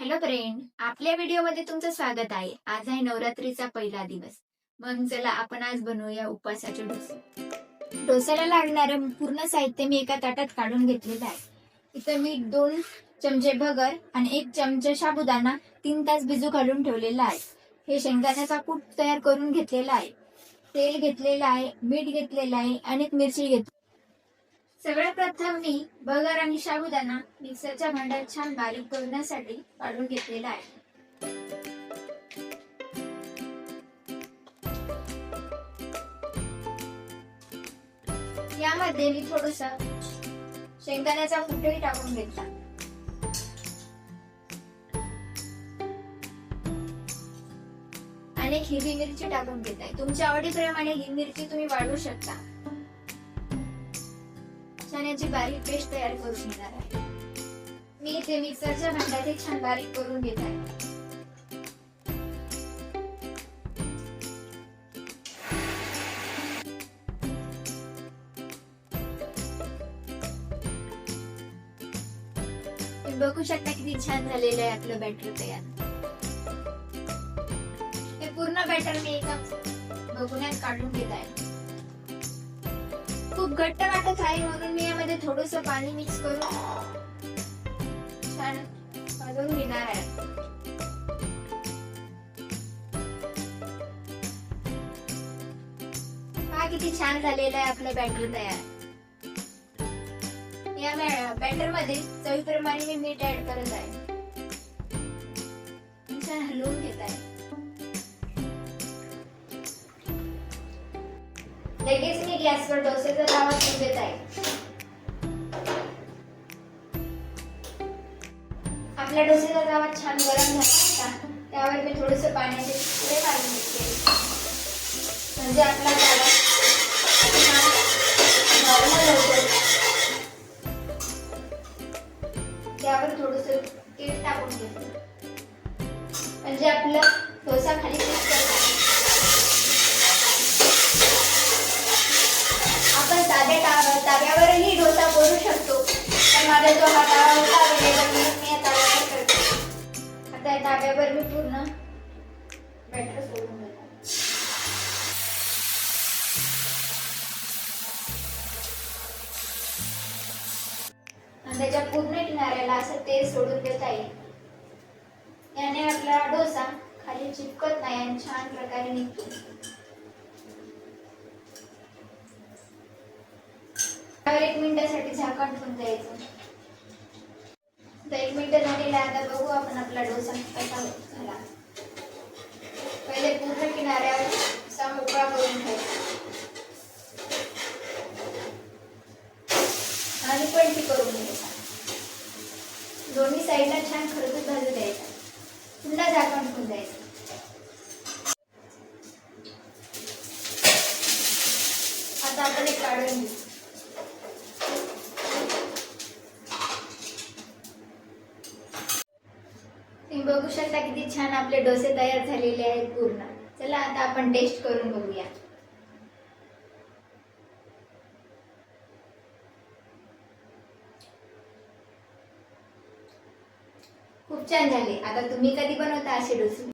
Hello friend आपल्या व्हिडिओमध्ये तुमचं स्वागत आहे. आज आहे नवरात्रीचा पहिला दिवस. मग चला आपण आज बनवूया उपवासाचे डोसे. डोस्याला लागणारं पूर्ण साहित्य मी एका ताटात काढून घेतलेलं आहे. इथं मी दोन चमचे भगर आणि एक चमचे साबुदाणा तीन तास भिजू घालून ठेवलेला आहे. हे शेंगदाण्याचा कूट तयार करून घेतलेला आहे. तेल घेतलेलं आहे मीठ घेतलेलं आहे आणि एक मिरची घेतली. सगळ्यात प्रथम मी बगर आणि साबुदाणा मिक्सरच्या भांड्यात छान बारीक करण्यासाठी काढून घेतलेला आहे. यामध्ये मी थोडस शेंगदाण्याचा कुठेही टाकून घेतला. आणि हिरवी मिरची टाकून घेत आहे तुमच्या आवडीप्रमाणे ही मिरची तुम्ही वाढवू शकता. चण्याची बारीक पेस्ट तयार करून घेणार आहे. मी इथे मिक्सरच्या भांड्यात हे छान बारीक करून घेत आहे. बघू शकता किती छान झालेलं आहे आपलं बॅटर तयार. हे पूर्ण बॅटर मी एका बघून काढून घेत आहे. खूप घट्ट वाटत आहे म्हणून मी थोडस पाणी मिक्स करून छान भाजून घेणार आहे. हा किती छान झालेलं आहे आपलं बॅटर तयार. या बॅटरमध्ये चवीप्रमाणे मी मीठ ऍड करत आहे. छान हलवून घेत आहे. लगेच मी गॅसवर डोसेचा तवा ठेवून देत आहे. आपल्या डोसेचा तवा छान गरम झाला होता. त्यावर मी थोडस पाण्याचे तुकडे काढून घेतले. म्हणजे आपला तवा नॉर्मल होतो. त्यावर थोडस तेल टाकून घेतलं. म्हणजे आपलं डोसा खाली आपण साध्या ता- ताव्यावरही डोसा करू शकतो. माझ्या माझा जो हा होता मी आता आता या मी पूर्ण बॅटर सोडून देतो त्याच्या पूर्ण किनाऱ्याला असं तेल सोडून देता येईल याने आपला डोसा खाली चिपकत नाही आणि छान प्रकारे निघतो एक मिनिटासाठी झाकण ठेवून द्यायचं. एक मिनटं झालेला आता बघू आपण आपला डोसा कसा झाला. पहिले पूर्ण किनाऱ्यावर असा मोकळा करून घ्यायचा. आणि पलटी करून घ्यायचा. दोन्ही साईडला छान खरपूस भाजू द्यायचा. पुन्हा झाकण ठेवून द्यायचं. आता आपण एक काढून घेऊ. तुम्ही बघू शकता किती छान आपले डोसे तयार झालेले आहेत पूर्ण. चला आता आपण टेस्ट करून बघूया. खूप छान झाले. आता तुम्ही कधी बनवता असे डोसे?